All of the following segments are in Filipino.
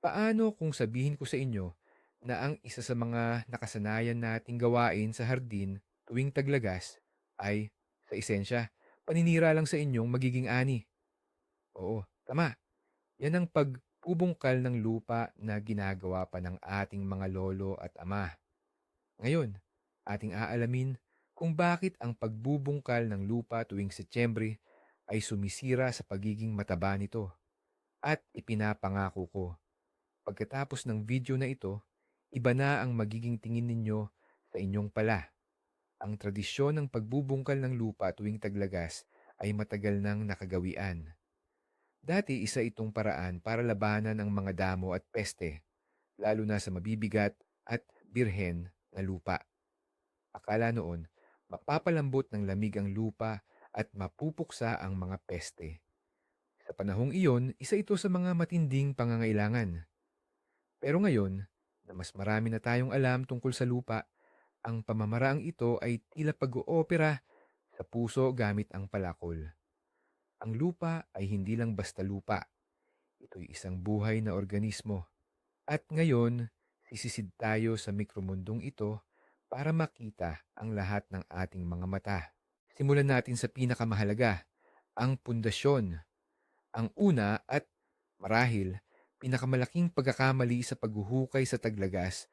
Paano kung sabihin ko sa inyo na ang isa sa mga nakasanayan nating gawain sa hardin tuwing taglagas ay, sa esensya, paninira lang sa inyong magiging ani? Oo, tama. Yan ang pagbubungkal ng lupa na ginagawa pa ng ating mga lolo at ama. Ngayon, ating aalamin kung bakit ang pagbubungkal ng lupa tuwing Setyembre ay sumisira sa pagiging mataba nito. At ipinapangako ko, pagkatapos ng video na ito, iba na ang magiging tingin ninyo sa inyong pala. Ang tradisyon ng pagbubungkal ng lupa tuwing taglagas ay matagal nang nakagawian. Dati isa itong paraan para labanan ang mga damo at peste, lalo na sa mabibigat at birhen na lupa. Akala noon, mapapalambot ng lamig ang lupa at mapupuksa ang mga peste. Sa panahong iyon, isa ito sa mga matinding pangangailangan. Pero ngayon, na mas marami na tayong alam tungkol sa lupa, ang pamamaraang ito ay tila pag-oopera sa puso gamit ang palakol. Ang lupa ay hindi lang basta lupa. Ito'y isang buhay na organismo. At ngayon, sisisid tayo sa mikromundong ito para makita ang lahat ng ating mga mata. Simulan natin sa pinakamahalaga, ang pundasyon. Ang una at marahil pinakamalaking pagkakamali sa paghuhukay sa taglagas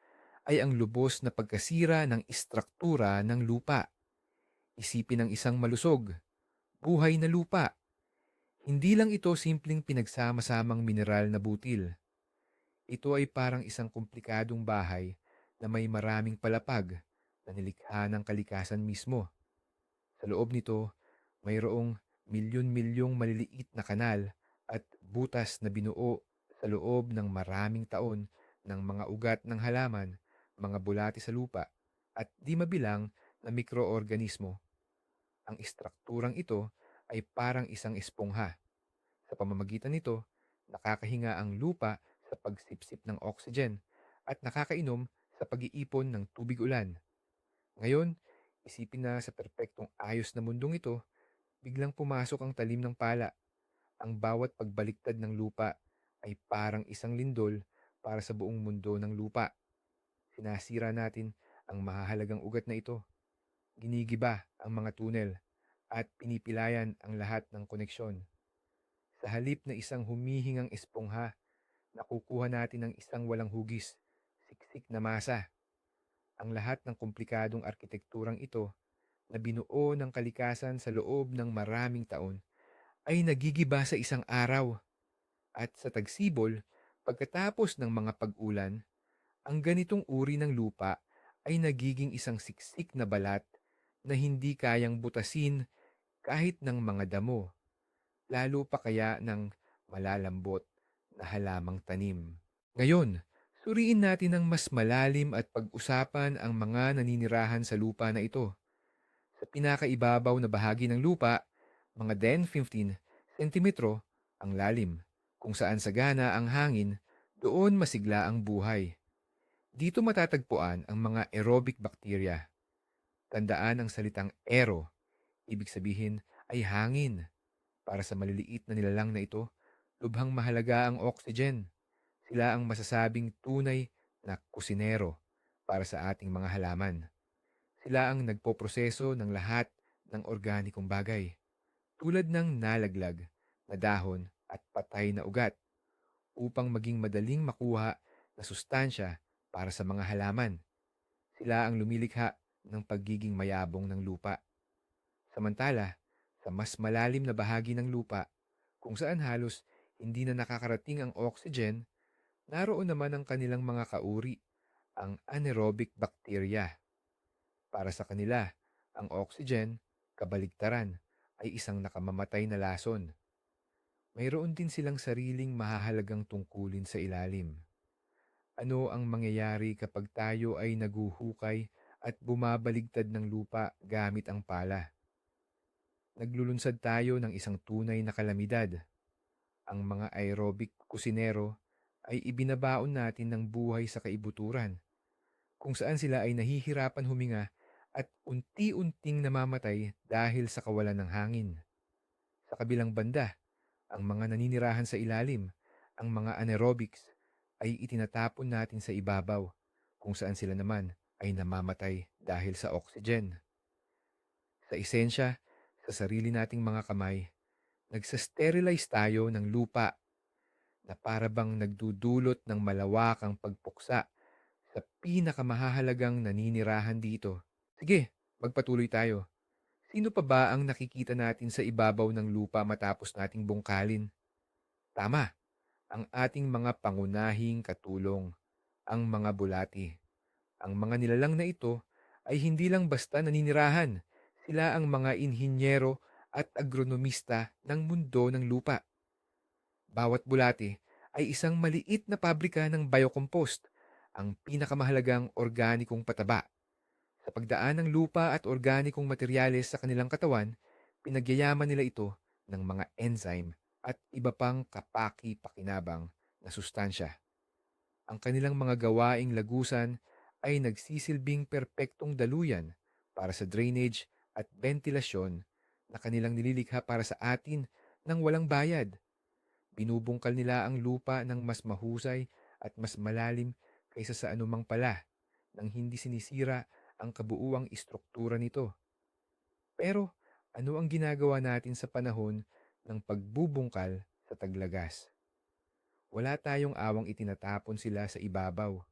ay ang lubos na pagkasira ng istruktura ng lupa. Isipin ng isang malusog, buhay na lupa. Hindi lang ito simpleng pinagsama-samang mineral na butil. Ito ay parang isang komplikadong bahay na may maraming palapag na nilikha ng kalikasan mismo. Sa loob nito, mayroong milyon-milyong maliliit na kanal at butas na binuo sa loob ng maraming taon ng mga ugat ng halaman, mga bulati sa lupa, at di mabilang na mikroorganismo. Ang istrukturang ito ay parang isang espongha. Sa pamamagitan nito, nakakahinga ang lupa sa pagsipsip ng oxygen at nakakainom sa pag-iipon ng tubig ulan. Ngayon, isipin na sa perpektong ayos na mundong ito, biglang pumasok ang talim ng pala. Ang bawat pagbaliktad ng lupa ay parang isang lindol para sa buong mundo ng lupa. Sinasira natin ang mahahalagang ugat na ito. Ginigiba ang mga tunel at pinipilayan ang lahat ng koneksyon. Sa halip na isang humihingang espongha, nakukuha natin ang isang walang hugis, siksik na masa ang lahat ng komplikadong arkitekturang ito na binuo ng kalikasan sa loob ng maraming taon ay nagigiba sa isang araw. At sa tagsibol, pagkatapos ng mga pag-ulan, ang ganitong uri ng lupa ay nagiging isang siksik na balat na hindi kayang butasin kahit ng mga damo, lalo pa kaya ng malalambot na halamang tanim. Ngayon, Suriin natin ng mas malalim at pag-usapan ang mga naninirahan sa lupa na ito. Sa pinakaibabaw na bahagi ng lupa, mga 10-15 sentimetro ang lalim, kung saan sagana ang hangin, doon masigla ang buhay. Dito matatagpuan ang mga aerobic bacteria. Tandaan ang salitang aero, ibig sabihin ay hangin. Para sa maliliit na nilalang na ito, lubhang mahalaga ang oxygen sila ang masasabing tunay na kusinero para sa ating mga halaman. Sila ang nagpoproseso ng lahat ng organikong bagay, tulad ng nalaglag na dahon at patay na ugat, upang maging madaling makuha na sustansya para sa mga halaman. Sila ang lumilikha ng pagiging mayabong ng lupa. Samantala, sa mas malalim na bahagi ng lupa, kung saan halos hindi na nakakarating ang oxygen Naroon naman ang kanilang mga kauri, ang anaerobic bacteria. Para sa kanila, ang oxygen, kabaligtaran, ay isang nakamamatay na lason. Mayroon din silang sariling mahahalagang tungkulin sa ilalim. Ano ang mangyayari kapag tayo ay naguhukay at bumabaligtad ng lupa gamit ang pala? Naglulunsad tayo ng isang tunay na kalamidad. Ang mga aerobic kusinero ay ibinabaon natin ng buhay sa kaibuturan, kung saan sila ay nahihirapan huminga at unti-unting namamatay dahil sa kawalan ng hangin. Sa kabilang banda, ang mga naninirahan sa ilalim, ang mga anaerobics, ay itinatapon natin sa ibabaw, kung saan sila naman ay namamatay dahil sa oxygen. Sa esensya, sa sarili nating mga kamay, nagsasterilize tayo ng lupa na para bang nagdudulot ng malawakang pagpuksa sa pinakamahahalagang naninirahan dito. Sige, magpatuloy tayo. Sino pa ba ang nakikita natin sa ibabaw ng lupa matapos nating bungkalin? Tama, ang ating mga pangunahing katulong, ang mga bulati. Ang mga nilalang na ito ay hindi lang basta naninirahan, sila ang mga inhinyero at agronomista ng mundo ng lupa. Bawat bulati ay isang maliit na pabrika ng biocompost, ang pinakamahalagang organikong pataba. Sa pagdaan ng lupa at organikong materyales sa kanilang katawan, pinagyayaman nila ito ng mga enzyme at iba pang kapaki-pakinabang na sustansya. Ang kanilang mga gawaing lagusan ay nagsisilbing perpektong daluyan para sa drainage at ventilasyon na kanilang nililikha para sa atin ng walang bayad. Binubungkal nila ang lupa ng mas mahusay at mas malalim kaysa sa anumang pala nang hindi sinisira ang kabuuang istruktura nito. Pero ano ang ginagawa natin sa panahon ng pagbubungkal sa taglagas? Wala tayong awang itinatapon sila sa ibabaw.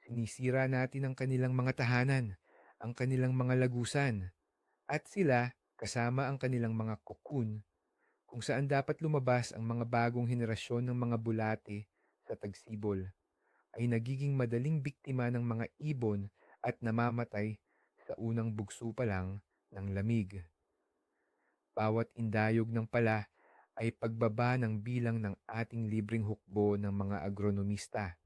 Sinisira natin ang kanilang mga tahanan, ang kanilang mga lagusan, at sila kasama ang kanilang mga kokun kung saan dapat lumabas ang mga bagong henerasyon ng mga bulate sa tagsibol ay nagiging madaling biktima ng mga ibon at namamatay sa unang bugso pa lang ng lamig. Bawat indayog ng pala ay pagbaba ng bilang ng ating libreng hukbo ng mga agronomista.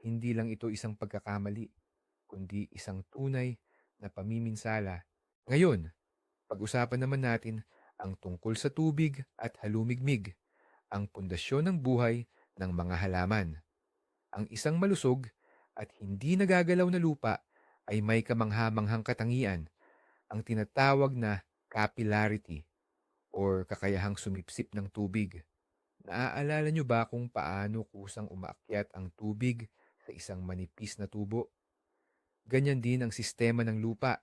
Hindi lang ito isang pagkakamali, kundi isang tunay na pamiminsala. Ngayon, pag-usapan naman natin ang tungkol sa tubig at halumigmig, ang pundasyon ng buhay ng mga halaman. Ang isang malusog at hindi nagagalaw na lupa ay may kamanghamanghang katangian, ang tinatawag na capillarity or kakayahang sumipsip ng tubig. Naaalala nyo ba kung paano kusang umaakyat ang tubig sa isang manipis na tubo? Ganyan din ang sistema ng lupa.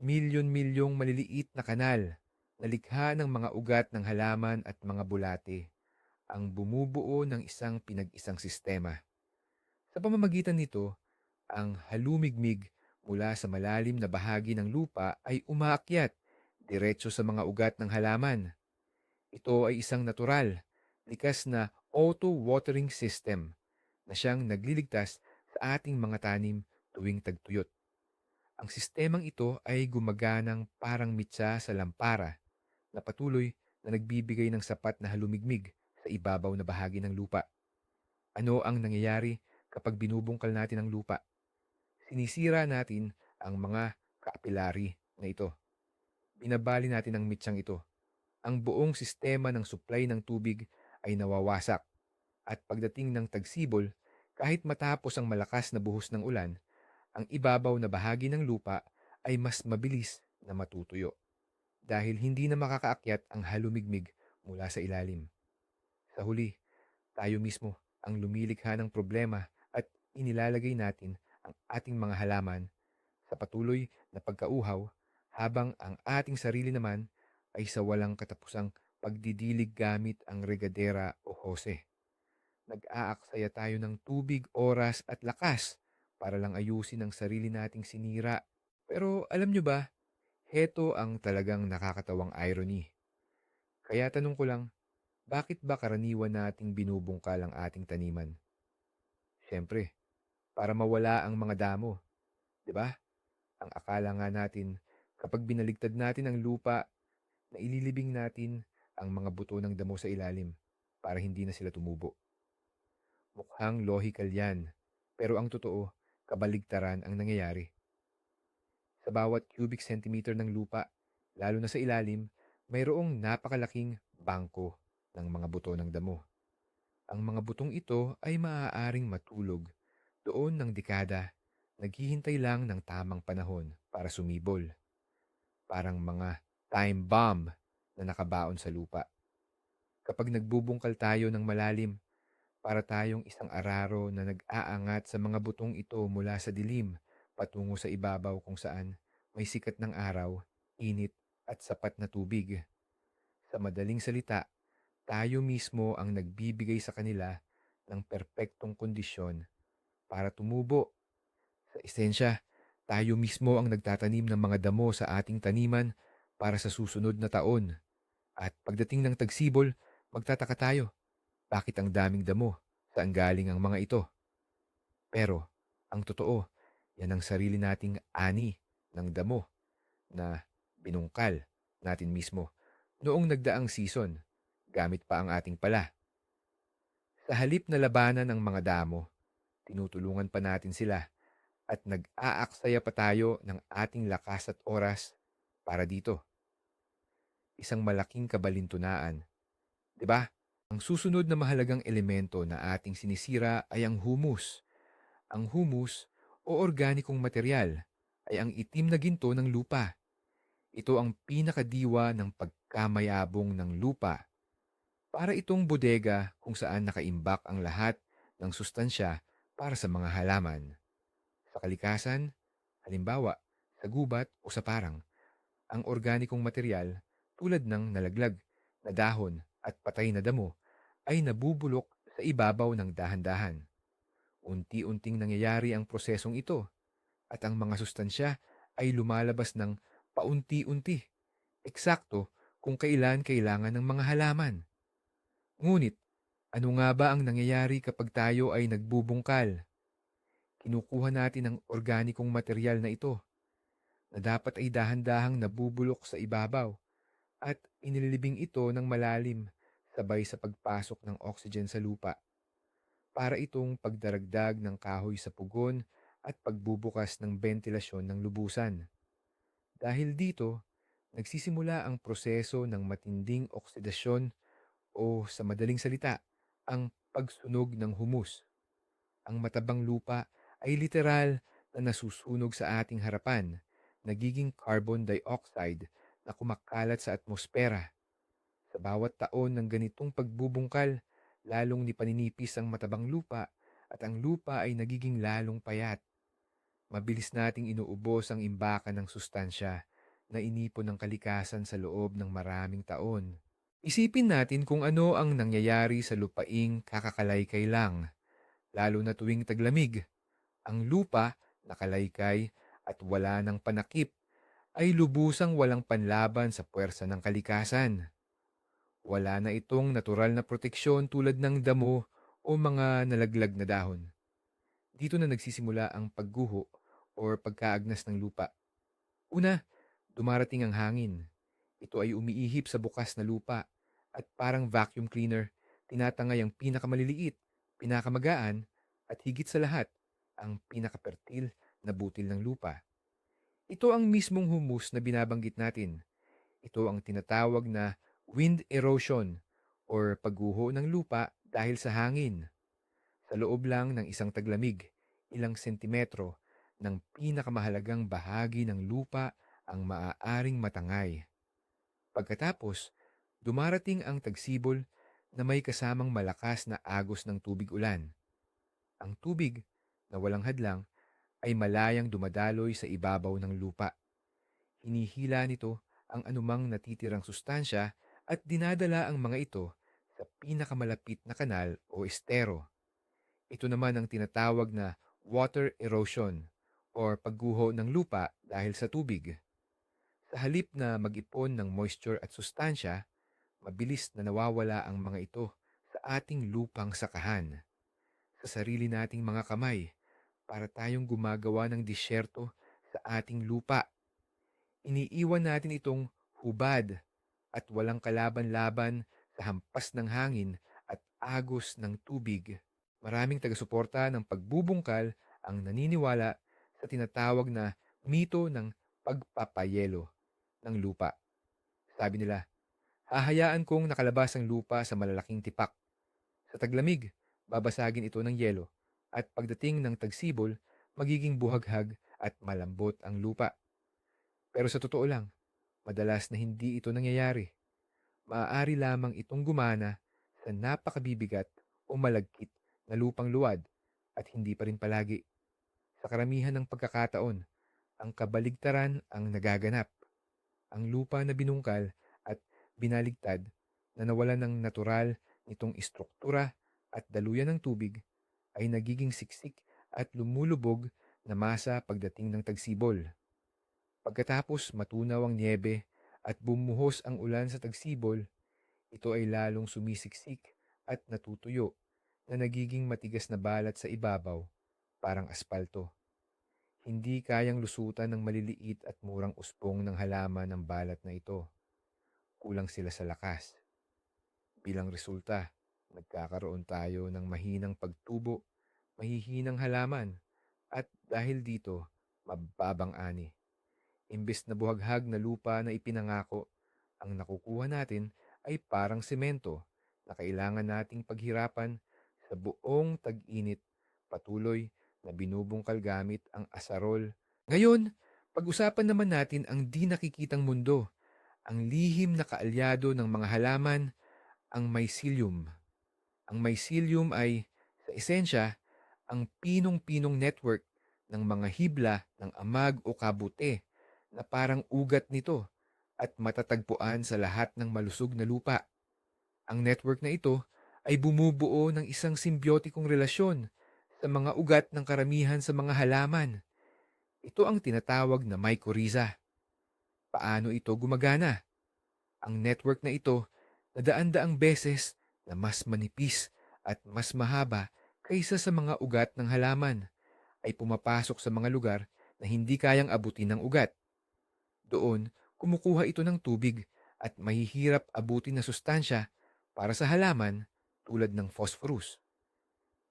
Milyon-milyong maliliit na kanal na likha ng mga ugat ng halaman at mga bulate ang bumubuo ng isang pinag-isang sistema. Sa pamamagitan nito, ang halumigmig mula sa malalim na bahagi ng lupa ay umaakyat diretso sa mga ugat ng halaman. Ito ay isang natural, likas na auto-watering system na siyang nagliligtas sa ating mga tanim tuwing tagtuyot. Ang sistemang ito ay gumaganang parang mitsa sa lampara na patuloy na nagbibigay ng sapat na halumigmig sa ibabaw na bahagi ng lupa. Ano ang nangyayari kapag binubungkal natin ang lupa? Sinisira natin ang mga kapilari na ito binabali natin ang mitsang ito. Ang buong sistema ng supply ng tubig ay nawawasak. At pagdating ng tagsibol, kahit matapos ang malakas na buhos ng ulan, ang ibabaw na bahagi ng lupa ay mas mabilis na matutuyo dahil hindi na makakaakyat ang halumigmig mula sa ilalim. Sa huli, tayo mismo ang lumilikha ng problema inilalagay natin ang ating mga halaman sa patuloy na pagkauhaw habang ang ating sarili naman ay sa walang katapusang pagdidilig gamit ang regadera o hose. Nag-aaksaya tayo ng tubig, oras at lakas para lang ayusin ang sarili nating sinira. Pero alam nyo ba, heto ang talagang nakakatawang irony. Kaya tanong ko lang, bakit ba karaniwan nating binubungkal ang ating taniman? Siyempre, para mawala ang mga damo. ba? Ang akala nga natin Kapag binaligtad natin ang lupa, na ililibing natin ang mga buto ng damo sa ilalim para hindi na sila tumubo. Mukhang logical yan, pero ang totoo, kabaligtaran ang nangyayari. Sa bawat cubic centimeter ng lupa, lalo na sa ilalim, mayroong napakalaking bangko ng mga buto ng damo. Ang mga butong ito ay maaaring matulog doon ng dekada, naghihintay lang ng tamang panahon para sumibol parang mga time bomb na nakabaon sa lupa. Kapag nagbubungkal tayo ng malalim, para tayong isang araro na nag-aangat sa mga butong ito mula sa dilim patungo sa ibabaw kung saan may sikat ng araw, init at sapat na tubig. Sa madaling salita, tayo mismo ang nagbibigay sa kanila ng perpektong kondisyon para tumubo. Sa esensya, tayo mismo ang nagtatanim ng mga damo sa ating taniman para sa susunod na taon. At pagdating ng tagsibol, magtataka tayo. Bakit ang daming damo? Saan galing ang mga ito? Pero, ang totoo, yan ang sarili nating ani ng damo na binungkal natin mismo noong nagdaang season gamit pa ang ating pala. Sa halip na labanan ng mga damo, tinutulungan pa natin sila at nag-aaksaya pa tayo ng ating lakas at oras para dito. Isang malaking kabalintunaan. ba? Ang susunod na mahalagang elemento na ating sinisira ay ang humus. Ang humus o organikong material ay ang itim na ginto ng lupa. Ito ang pinakadiwa ng pagkamayabong ng lupa. Para itong bodega kung saan nakaimbak ang lahat ng sustansya para sa mga halaman. Sa kalikasan, halimbawa, sa gubat o sa parang, ang organikong material tulad ng nalaglag na dahon at patay na damo ay nabubulok sa ibabaw ng dahan-dahan. Unti-unting nangyayari ang prosesong ito at ang mga sustansya ay lumalabas ng paunti-unti, eksakto kung kailan kailangan ng mga halaman. Ngunit, ano nga ba ang nangyayari kapag tayo ay nagbubungkal? Kinukuha natin ang organikong material na ito na dapat ay dahan-dahang nabubulok sa ibabaw at inililibing ito ng malalim sabay sa pagpasok ng oxygen sa lupa para itong pagdaragdag ng kahoy sa pugon at pagbubukas ng ventilasyon ng lubusan. Dahil dito, nagsisimula ang proseso ng matinding oksidasyon o sa madaling salita, ang pagsunog ng humus. Ang matabang lupa ay literal na nasusunog sa ating harapan, nagiging carbon dioxide na kumakalat sa atmosfera. Sa bawat taon ng ganitong pagbubungkal, lalong ni paninipis ang matabang lupa at ang lupa ay nagiging lalong payat. Mabilis nating inuubos ang imbakan ng sustansya na inipon ng kalikasan sa loob ng maraming taon. Isipin natin kung ano ang nangyayari sa lupaing kakakalaykay lang, lalo na tuwing taglamig. Ang lupa, nakalaykay at wala ng panakip, ay lubusang walang panlaban sa puwersa ng kalikasan. Wala na itong natural na proteksyon tulad ng damo o mga nalaglag na dahon. Dito na nagsisimula ang pagguho or pagkaagnas ng lupa. Una, dumarating ang hangin. Ito ay umiihip sa bukas na lupa at parang vacuum cleaner, tinatangay ang pinakamaliliit, pinakamagaan at higit sa lahat, ang pinakapertil na butil ng lupa. Ito ang mismong humus na binabanggit natin. Ito ang tinatawag na wind erosion or pagguho ng lupa dahil sa hangin. Sa loob lang ng isang taglamig, ilang sentimetro ng pinakamahalagang bahagi ng lupa ang maaaring matangay. Pagkatapos, dumarating ang tagsibol na may kasamang malakas na agos ng tubig ulan. Ang tubig na walang hadlang ay malayang dumadaloy sa ibabaw ng lupa. Hinihila nito ang anumang natitirang sustansya at dinadala ang mga ito sa pinakamalapit na kanal o estero. Ito naman ang tinatawag na water erosion or pagguho ng lupa dahil sa tubig. Sa halip na mag-ipon ng moisture at sustansya, mabilis na nawawala ang mga ito sa ating lupang sakahan. Sa sarili nating mga kamay, para tayong gumagawa ng disyerto sa ating lupa. Iniiwan natin itong hubad at walang kalaban-laban sa hampas ng hangin at agos ng tubig. Maraming taga-suporta ng pagbubungkal ang naniniwala sa tinatawag na mito ng pagpapayelo ng lupa. Sabi nila, hahayaan kong nakalabas ang lupa sa malalaking tipak. Sa taglamig, babasagin ito ng yelo at pagdating ng tagsibol, magiging buhaghag at malambot ang lupa. Pero sa totoo lang, madalas na hindi ito nangyayari. Maaari lamang itong gumana sa napakabibigat o malagkit na lupang luwad at hindi pa rin palagi. Sa karamihan ng pagkakataon, ang kabaligtaran ang nagaganap. Ang lupa na binungkal binaligtad na nawalan ng natural nitong istruktura at daluyan ng tubig ay nagiging siksik at lumulubog na masa pagdating ng tagsibol. Pagkatapos matunaw ang niebe at bumuhos ang ulan sa tagsibol, ito ay lalong sumisiksik at natutuyo na nagiging matigas na balat sa ibabaw, parang aspalto. Hindi kayang lusutan ng maliliit at murang usbong ng halaman ng balat na ito. Kulang sila sa lakas. Bilang resulta, nagkakaroon tayo ng mahinang pagtubo, mahihinang halaman, at dahil dito, mababang ani. Imbes na buhaghag na lupa na ipinangako, ang nakukuha natin ay parang semento na kailangan nating paghirapan sa buong tag-init patuloy na binubungkal gamit ang asarol. Ngayon, pag-usapan naman natin ang di nakikitang mundo, ang lihim na kaalyado ng mga halaman, ang mycelium. Ang mycelium ay, sa esensya, ang pinong-pinong network ng mga hibla ng amag o kabute na parang ugat nito at matatagpuan sa lahat ng malusog na lupa. Ang network na ito ay bumubuo ng isang simbiotikong relasyon sa mga ugat ng karamihan sa mga halaman. Ito ang tinatawag na mycorrhiza. Paano ito gumagana? Ang network na ito na daan-daang beses na mas manipis at mas mahaba kaysa sa mga ugat ng halaman ay pumapasok sa mga lugar na hindi kayang abutin ng ugat. Doon, kumukuha ito ng tubig at mahihirap abutin na sustansya para sa halaman tulad ng phosphorus.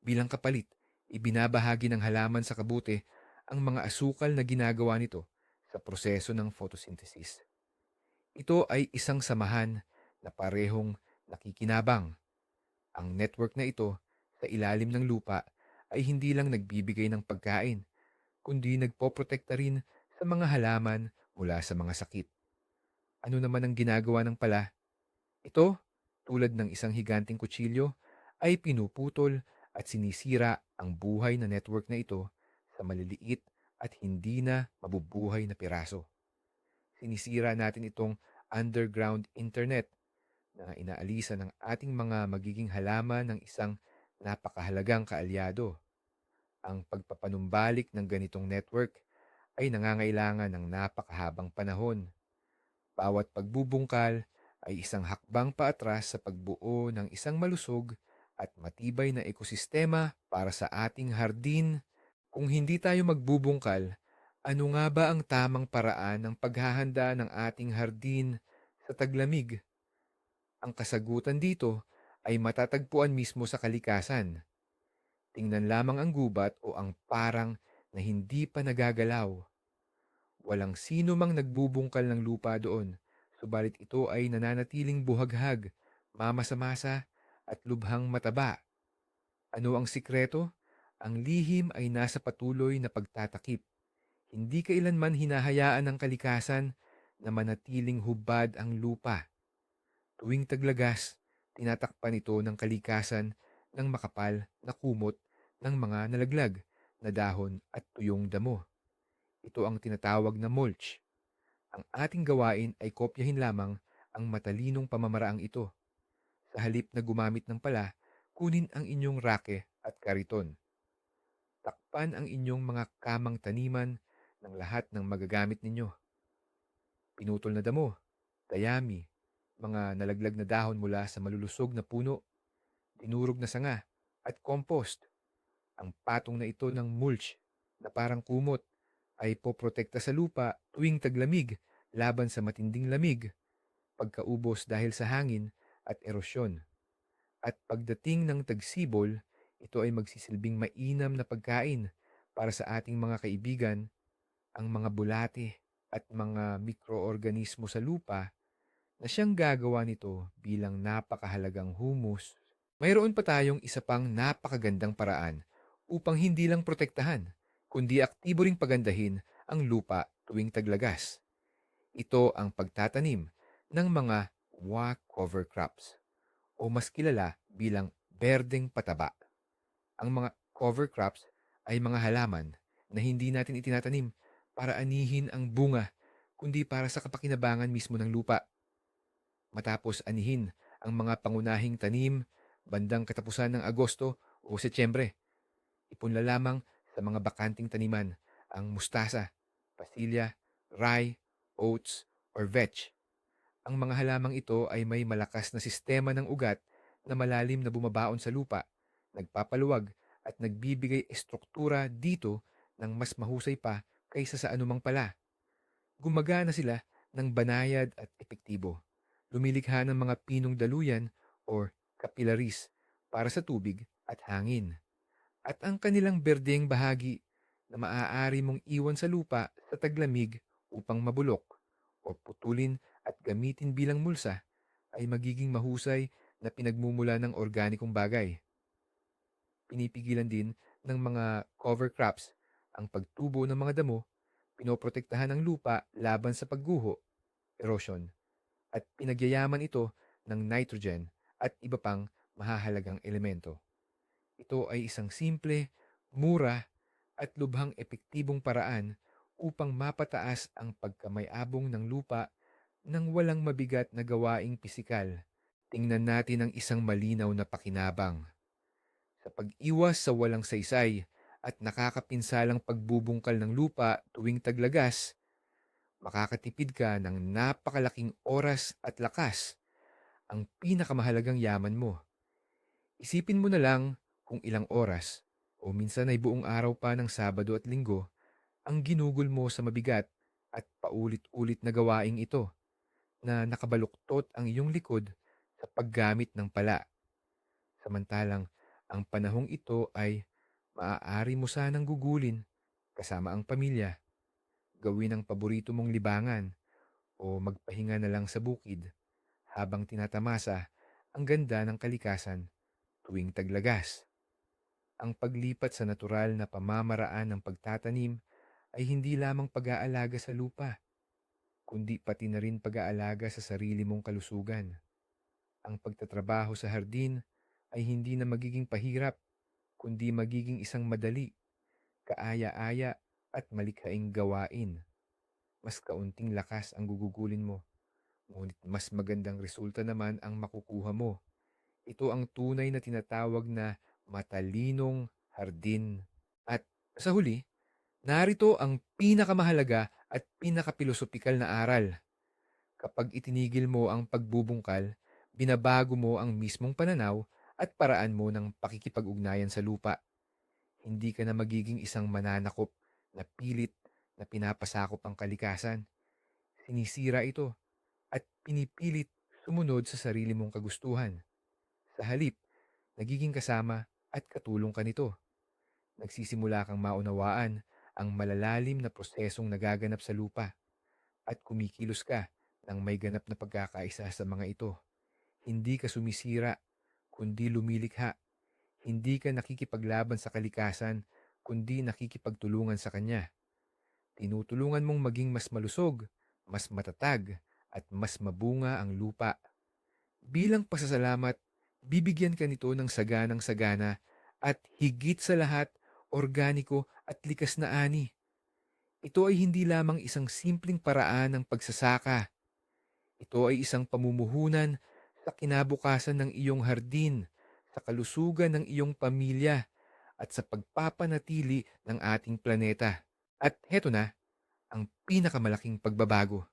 Bilang kapalit, Ibinabahagi ng halaman sa kabute ang mga asukal na ginagawa nito sa proseso ng photosynthesis. Ito ay isang samahan na parehong nakikinabang. Ang network na ito sa ilalim ng lupa ay hindi lang nagbibigay ng pagkain, kundi nagpoprotekta rin sa mga halaman mula sa mga sakit. Ano naman ang ginagawa ng pala? Ito, tulad ng isang higanting kutsilyo, ay pinuputol at sinisira ang buhay na network na ito sa maliliit at hindi na mabubuhay na piraso. Sinisira natin itong underground internet na inaalisa ng ating mga magiging halaman ng isang napakahalagang kaalyado. Ang pagpapanumbalik ng ganitong network ay nangangailangan ng napakahabang panahon. Bawat pagbubungkal ay isang hakbang paatras sa pagbuo ng isang malusog at matibay na ekosistema para sa ating hardin. Kung hindi tayo magbubungkal, ano nga ba ang tamang paraan ng paghahanda ng ating hardin sa taglamig? Ang kasagutan dito ay matatagpuan mismo sa kalikasan. Tingnan lamang ang gubat o ang parang na hindi pa nagagalaw. Walang sino mang nagbubungkal ng lupa doon, subalit ito ay nananatiling buhaghag, mamasa-masa at lubhang mataba. Ano ang sikreto? Ang lihim ay nasa patuloy na pagtatakip. Hindi kailanman hinahayaan ng kalikasan na manatiling hubad ang lupa. Tuwing taglagas, tinatakpan ito ng kalikasan ng makapal na kumot ng mga nalaglag na dahon at tuyong damo. Ito ang tinatawag na mulch. Ang ating gawain ay kopyahin lamang ang matalinong pamamaraang ito sa halip na gumamit ng pala, kunin ang inyong rake at kariton. Takpan ang inyong mga kamang taniman ng lahat ng magagamit ninyo. Pinutol na damo, dayami, mga nalaglag na dahon mula sa malulusog na puno, dinurog na sanga, at compost. Ang patong na ito ng mulch na parang kumot ay poprotekta sa lupa tuwing taglamig laban sa matinding lamig, pagkaubos dahil sa hangin at erosyon. At pagdating ng tagsibol, ito ay magsisilbing mainam na pagkain para sa ating mga kaibigan, ang mga bulate at mga mikroorganismo sa lupa na siyang gagawa nito bilang napakahalagang humus. Mayroon pa tayong isa pang napakagandang paraan upang hindi lang protektahan, kundi aktibo ring pagandahin ang lupa tuwing taglagas. Ito ang pagtatanim ng mga wa cover crops o mas kilala bilang berdeng pataba. Ang mga cover crops ay mga halaman na hindi natin itinatanim para anihin ang bunga, kundi para sa kapakinabangan mismo ng lupa. Matapos anihin ang mga pangunahing tanim, bandang katapusan ng Agosto o Setyembre, ipunla lamang sa mga bakanting taniman ang mustasa, pasilya, rye, oats, or vetch. Ang mga halamang ito ay may malakas na sistema ng ugat na malalim na bumabaon sa lupa, nagpapaluwag at nagbibigay estruktura dito ng mas mahusay pa kaysa sa anumang pala. Gumagana sila ng banayad at epektibo. Lumilikha ng mga pinong daluyan or capillaries para sa tubig at hangin. At ang kanilang berdeng bahagi na maaari mong iwan sa lupa sa taglamig upang mabulok o putulin at gamitin bilang mulsa ay magiging mahusay na pinagmumula ng organikong bagay. Pinipigilan din ng mga cover crops ang pagtubo ng mga damo, pinoprotektahan ang lupa laban sa pagguho, erosion, at pinagyayaman ito ng nitrogen at iba pang mahahalagang elemento. Ito ay isang simple, mura, at lubhang epektibong paraan upang mapataas ang pagkamayabong ng lupa nang walang mabigat na gawaing pisikal. Tingnan natin ang isang malinaw na pakinabang. Sa pag-iwas sa walang saysay at nakakapinsalang pagbubungkal ng lupa tuwing taglagas, makakatipid ka ng napakalaking oras at lakas, ang pinakamahalagang yaman mo. Isipin mo na lang kung ilang oras o minsan ay buong araw pa ng Sabado at Linggo ang ginugol mo sa mabigat at paulit-ulit na gawaing ito na nakabaluktot ang iyong likod sa paggamit ng pala. Samantalang ang panahong ito ay maaari mo sanang gugulin kasama ang pamilya, gawin ang paborito mong libangan o magpahinga na lang sa bukid habang tinatamasa ang ganda ng kalikasan tuwing taglagas. Ang paglipat sa natural na pamamaraan ng pagtatanim ay hindi lamang pag-aalaga sa lupa, kundi pati na rin pag-aalaga sa sarili mong kalusugan. Ang pagtatrabaho sa hardin ay hindi na magiging pahirap, kundi magiging isang madali, kaaya-aya at malikhaing gawain. Mas kaunting lakas ang gugugulin mo, ngunit mas magandang resulta naman ang makukuha mo. Ito ang tunay na tinatawag na matalinong hardin. At sa huli, narito ang pinakamahalaga at pinakapilosofikal na aral. Kapag itinigil mo ang pagbubungkal, binabago mo ang mismong pananaw at paraan mo ng pakikipag-ugnayan sa lupa. Hindi ka na magiging isang mananakop na pilit na pinapasakop ang kalikasan. Sinisira ito at pinipilit sumunod sa sarili mong kagustuhan. Sa halip, nagiging kasama at katulong ka nito. Nagsisimula kang maunawaan ang malalalim na prosesong nagaganap sa lupa at kumikilos ka ng may ganap na pagkakaisa sa mga ito. Hindi ka sumisira kundi lumilikha. Hindi ka nakikipaglaban sa kalikasan, kundi nakikipagtulungan sa kanya. Tinutulungan mong maging mas malusog, mas matatag, at mas mabunga ang lupa. Bilang pasasalamat, bibigyan ka nito ng saganang sagana at higit sa lahat, organiko at likas na ani. Ito ay hindi lamang isang simpleng paraan ng pagsasaka. Ito ay isang pamumuhunan sa kinabukasan ng iyong hardin, sa kalusugan ng iyong pamilya, at sa pagpapanatili ng ating planeta. At heto na, ang pinakamalaking pagbabago.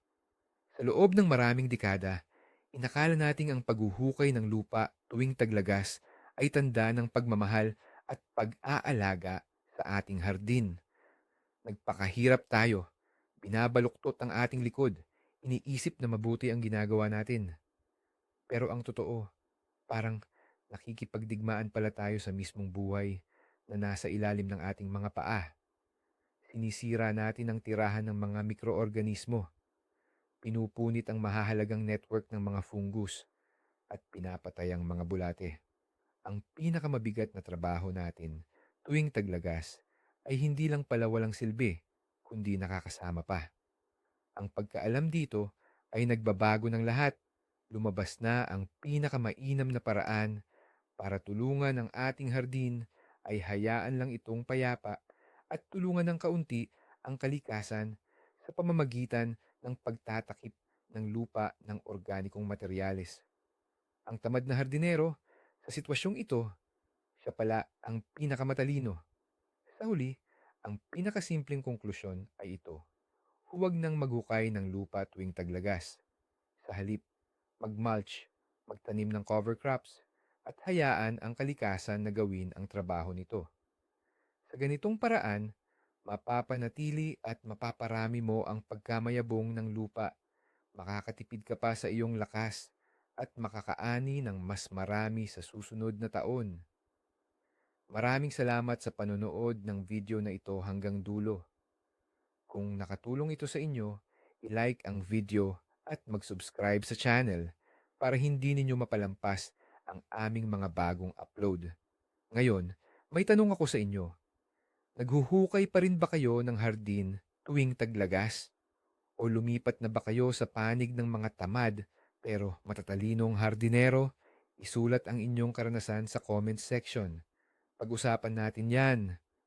Sa loob ng maraming dekada, inakala nating ang paghuhukay ng lupa tuwing taglagas ay tanda ng pagmamahal at pag-aalaga sa ating hardin. Nagpakahirap tayo, binabaluktot ang ating likod, iniisip na mabuti ang ginagawa natin. Pero ang totoo, parang nakikipagdigmaan pala tayo sa mismong buhay na nasa ilalim ng ating mga paa. Sinisira natin ang tirahan ng mga mikroorganismo. Pinupunit ang mahahalagang network ng mga fungus at pinapatay ang mga bulate. Ang pinakamabigat na trabaho natin tuwing taglagas ay hindi lang pala walang silbi, kundi nakakasama pa. Ang pagkaalam dito ay nagbabago ng lahat lumabas na ang pinakamainam na paraan Para tulungan ang ating hardin ay hayaan lang itong payapa at tulungan ng kaunti ang kalikasan sa pamamagitan ng pagtatakip ng lupa ng organikong materyales. Ang tamad na hardinero, sa sitwasyong ito, siya pala ang pinakamatalino. Sa huli, ang pinakasimpleng konklusyon ay ito. Huwag nang maghukay ng lupa tuwing taglagas. Sa halip, magmulch, magtanim ng cover crops, at hayaan ang kalikasan na gawin ang trabaho nito. Sa ganitong paraan, mapapanatili at mapaparami mo ang pagkamayabong ng lupa. Makakatipid ka pa sa iyong lakas at makakaani ng mas marami sa susunod na taon. Maraming salamat sa panonood ng video na ito hanggang dulo. Kung nakatulong ito sa inyo, i-like ang video at mag-subscribe sa channel para hindi ninyo mapalampas ang aming mga bagong upload. Ngayon, may tanong ako sa inyo. Naghuhukay pa rin ba kayo ng hardin tuwing taglagas? O lumipat na ba kayo sa panig ng mga tamad pero matatalinong hardinero? Isulat ang inyong karanasan sa comment section. Pag-usapan natin yan.